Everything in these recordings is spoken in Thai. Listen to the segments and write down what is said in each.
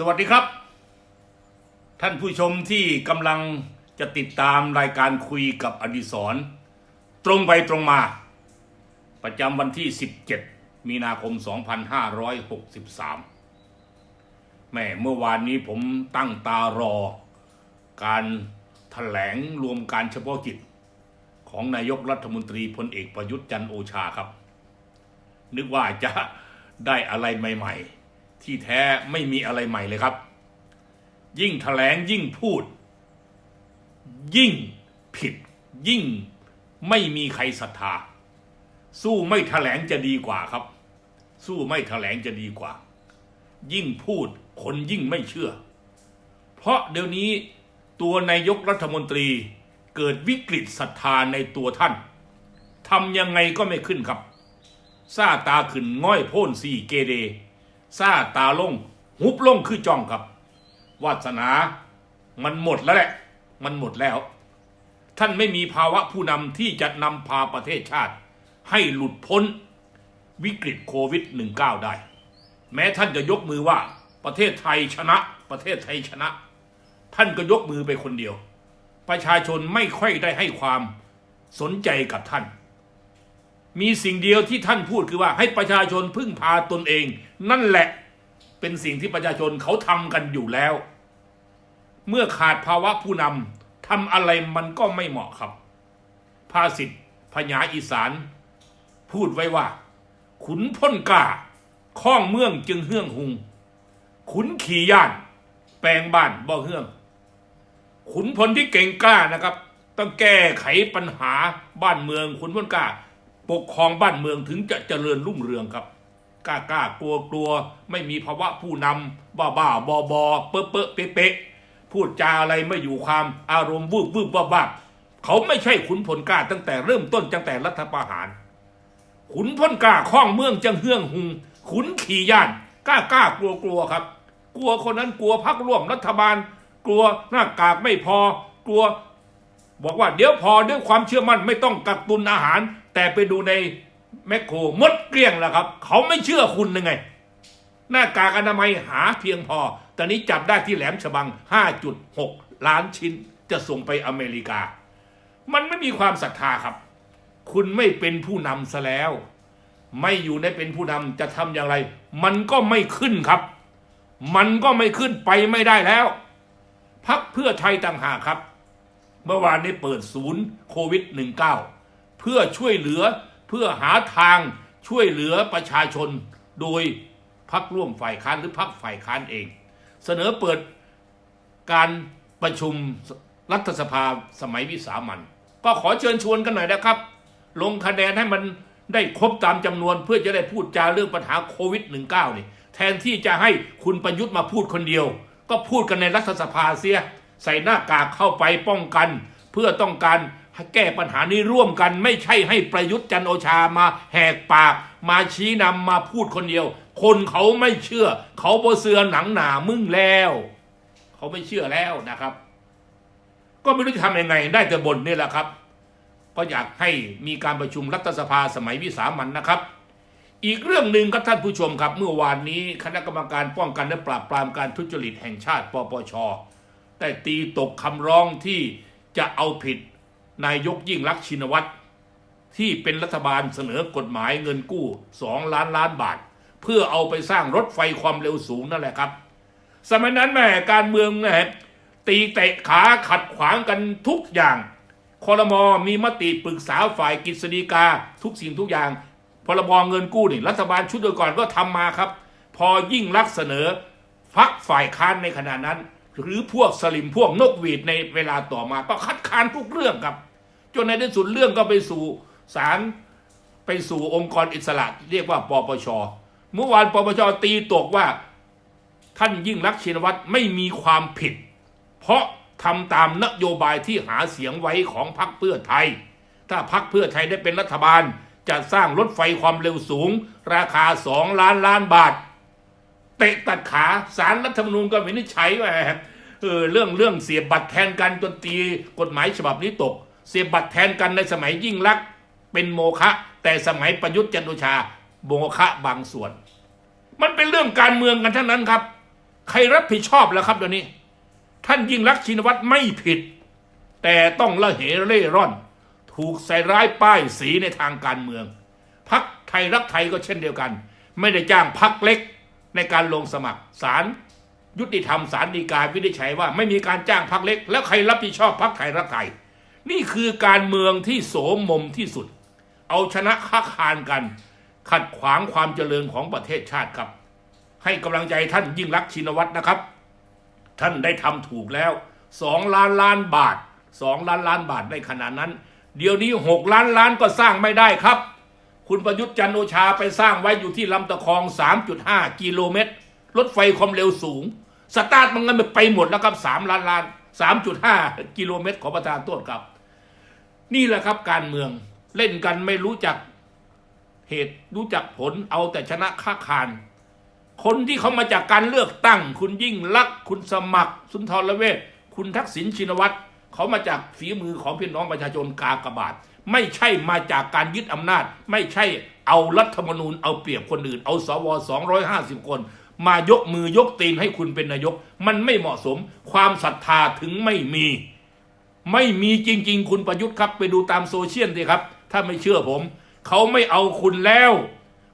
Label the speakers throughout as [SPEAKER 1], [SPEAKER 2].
[SPEAKER 1] สวัสดีครับ ท่านผู้ชมที่กำลังจะติดตามรายการคุยกับอดิศรตรงไปตรงมา ประจำวันที่ 17 มีนาคม 2563 แม่เมื่อวานนี้ผมตั้งตารอ การถแถลงรวมการเฉพาะกิจ ของนายกรัฐมนตรีพลเอกประยุทธ์จันโอชาครับ นึกว่าจะได้อะไรใหม่ ๆ ที่แท้ไม่มีอะไรใหม่เลยครับ ยิ่งแถลงยิ่งพูด ยิ่งผิด ยิ่งไม่มีใครศรัทธา สู้ไม่แถลงจะดีกว่าครับ สู้ไม่แถลงจะดีกว่า ยิ่งพูดคนยิ่งไม่เชื่อ เพราะเดี๋ยวนี้ตัวนายกรัฐมนตรีเกิดวิกฤตศรัทธาในตัวท่านทำยังไงก็ไม่ขึ้นครับซาตาขึ้นง่อยโพ่นสี่เกเร ซาตาลงหุบลงคือจองครับ วาสนามันหมดแล้วแหละ มันหมดแล้ว ท่านไม่มีภาวะผู้นำที่จะนำพาประเทศชาติ ให้หลุดพ้นวิกฤตโควิด -19 ได้ แม้ท่านจะยกมือว่าประเทศไทยชนะ ประเทศไทยชนะ ท่านก็ยกมือไปคนเดียว ประชาชนไม่ค่อยได้ให้ความสนใจกับท่าน มีสิ่งเดียวที่ท่านพูดคือว่าให้ประชาชนพึ่งพาตนเอง นั่นแหละเป็นสิ่งที่ประชาชนเขาทำกันอยู่แล้ว เมื่อขาดภาวะผู้นำทำอะไรมันก็ไม่เหมาะครับ ภาษิตพญาอีสาน พูดไว้ว่า ขุนพ้นกาข้องเมืองจึงเฮื่องหุง ขุนขี่ย่าน แปลงบ้านบ่เฮื่อง ขุนพลที่เก่งกล้านะครับ ต้องแก้ไขปัญหาบ้านเมืองขุนพลกล้า ปกครองบ้านเมืองถึงจะเจริญรุ่งเรืองครับ กล้ากล้ากลัวกลัวไม่มีภาวะผู้นำบ้าบ้าบอบอเป๊ะเป๊ะเปะเปะพูดจาอะไรไม่อยู่ความอารมณ์วืบวืบบ้าบ้าเขาไม่ใช่ขุนพลกล้าตั้งแต่เริ่มต้นตั้งแต่รัฐประหาร ขุนพลกล้าข้องเมืองจังเฮืองหุง ขุนขี่ย่านกล้ากล้ากลัวกลัวครับ กลัวคนนั้นกลัวพักร่วมรัฐบาล กลัวหน้ากากไม่พอกลัว บอกว่าเดี๋ยวพอด้วยความเชื่อมั่นไม่ต้องกักตุนอาหาร แต่ไปดูในแมคโครหมดเกลี้ยงแล้วครับ เขาไม่เชื่อคุณยังไง หน้ากากอนามัยหาเพียงพอ ตอนนี้จับได้ที่แหลมฉบัง 5.6 ล้านชิ้นจะส่งไปอเมริกา มันไม่มีความศรัทธาครับ คุณไม่เป็นผู้นำซะแล้ว ไม่อยู่ในเป็นผู้นำจะทำอย่างไร มันก็ไม่ขึ้นครับ มันก็ไม่ขึ้นไปไม่ได้แล้วพักเพื่อไทยต่างหากครับ เมื่อวานนี้เปิดศูนย์โควิด -19 เพื่อช่วยเหลือเพื่อหาทางช่วยเหลือประชาชน โดยพักร่วมฝ่ายค้านหรือพักฝ่ายค้านเอง เสนอเปิดการประชุมรัฐสภาสมัยวิสามันก็ขอเชิญชวนกันหน่อยนะครับ ลงคะแนนให้มันได้ครบตามจำนวนเพื่อจะได้พูดจาเรื่องปัญหาโควิด -19 นี่แทนที่จะให้คุณประยุทธ์มาพูดคนเดียว ก็พูดกันในรัฐสภาเสีย ใส่หน้ากากเข้าไปป้องกัน เพื่อต้องการ แก้ปัญหานี้ร่วมกันไม่ใช่ให้ประยุทธ์จันโอชามาแหกปาก มาชี้นำมาพูดคนเดียว คนเขาไม่เชื่อ เขาโบเสือหนังหนามึงแล้ว เขาไม่เชื่อแล้วนะครับ ก็ไม่รู้จะทำยังไง ได้แต่บ่นนี่แหละครับ ก็อยากให้มีการประชุมรัฐสภาสมัยวิสามันนะครับ อีกเรื่องหนึ่งครับท่านผู้ชมครับ เมื่อวานนี้คณะกรรมการป้องกันและปราบปรามการทุจริตแห่งชาติ ปปช ได้ตีตกคำร้องที่จะเอาผิด นายกยิ่งรักษณ์ชินวัตรที่เป็นรัฐบาลเสนอกฎหมายเงินกู้ 2 ล้านล้านบาท เพื่อเอาไปสร้างรถไฟความเร็วสูงนั่นแหละครับ สมัยนั้นแม่การเมืองนะฮะตีเตะขาขัดขวางกันทุกอย่างคอรมอมีมติปรึกษาฝ่ายกฤษฎีกา ทุกสิ่งทุกอย่างพรบเงินกู้นี่รัฐบาลชุดเดียวก่อนก็ทำมาครับ พอยิ่งรักษณ์เสนอพักฝ่ายค้านในขณะนั้น หรือพวกสลิมพวกนกหวีดในเวลาต่อมาก็คัดค้านทุกเรื่องครับ จนในที่สุดเรื่องก็ไปสู่ศาลไปสู่องค์กรอิสระเรียกว่าปปช เมื่อวานปปชตีตกว่าท่านยิ่งรักชินวัตรไม่มีความผิด เพราะทำตามนโยบายที่หาเสียงไว้ของพรรคเพื่อไทย ถ้าพรรคเพื่อไทยได้เป็นรัฐบาลจะสร้างรถไฟความเร็วสูง ราคาสองล้านล้านบาท เตะตัดขาสารรัฐธรรมนูญก็วินิจฉัยว่าเออเรื่องเรื่องเสียบบัตรแทนกันจนตีกฎหมายฉบับนี้ตก เสียบบัตรแทนกันในสมัยยิ่งรักษณ์เป็นโมฆะแต่สมัยประยุทธ์จันทร์โอชาโมฆะบางส่วน มันเป็นเรื่องการเมืองกันทั้งนั้นครับ ใครรับผิดชอบแล้วครับเดี๋ยวนี้ ท่านยิ่งรักษณ์ชินวัตรไม่ผิด แต่ต้องละเหเร่ร่อน ถูกใส่ร้ายป้ายสีในทางการเมืองพักไทยรักไทยก็เช่นเดียวกัน ไม่ได้จ้างพักเล็กในการลงสมัครศาลยุติธรรมศาลฎีกาวินิจฉัยว่าไม่มีการจ้างพักเล็ก แล้วใครรับผิดชอบพักไทยรักไทย นี่คือการเมืองที่โสมมมที่สุด เอาชนะค้าคานกัน ขัดขวางความเจริญของประเทศชาติครับ ให้กำลังใจท่านยิ่งรักชินวัตรนะครับ ท่านได้ทำถูกแล้วสองล้านล้านบาทสองล้านล้านบาทในขณะนั้น เดี๋ยวนี้หกล้านล้านก็สร้างไม่ได้ครับ คุณประยุทธ์จันโอชาไปสร้างไว้อยู่ที่ลำตะคอง 3.5 กิโลเมตร รถไฟความเร็วสูง สตาร์ทมันเงินไปหมดแล้วครับ3ล้านล้าน 3.5 กิโลเมตรของประธานโทษครับ นี่แหละครับการเมืองเล่นกันไม่รู้จักเหตุรู้จักผลเอาแต่ชนะค้าคานคนที่เขามาจากการเลือกตั้ง คุณยิ่งลักษณ์คุณสมัคร สุนทรเวชคุณทักษิณชินวัตรเขามาจากฝีมือของพี่น้องประชาชนกากบาท ไม่ใช่มาจากการยึดอำนาจ ไม่ใช่เอารัฐธรรมนูญเอาเปรียบคนอื่น เอาสว250คน มายกมือยกตีนให้คุณเป็นนายก มันไม่เหมาะสม ความศรัทธาถึงไม่มี ไม่มีจริง ๆ คุณประยุทธ์ครับ ไปดูตามโซเชียลสิครับ ถ้าไม่เชื่อผม เขาไม่เอาคุณแล้ว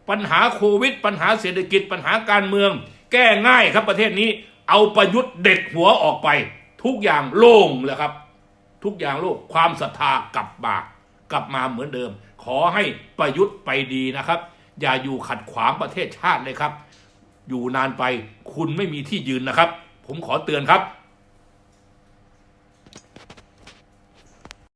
[SPEAKER 1] ปัญหาโควิด ปัญหาเศรษฐกิจปัญหาการเมือง แก้ง่ายครับประเทศนี้ เอาประยุทธ์เด็ดหัวออกไป ทุกอย่างโล่งเลยครับ ทุกอย่างโลกความศรัทธากลับมากลับมาเหมือนเดิม ขอให้ประยุทธ์ไปดีนะครับ อย่าอยู่ขัดขวางประเทศชาติเลยครับ อยู่นานไป คุณไม่มีที่ยืนนะครับ ผมขอเตือนครับ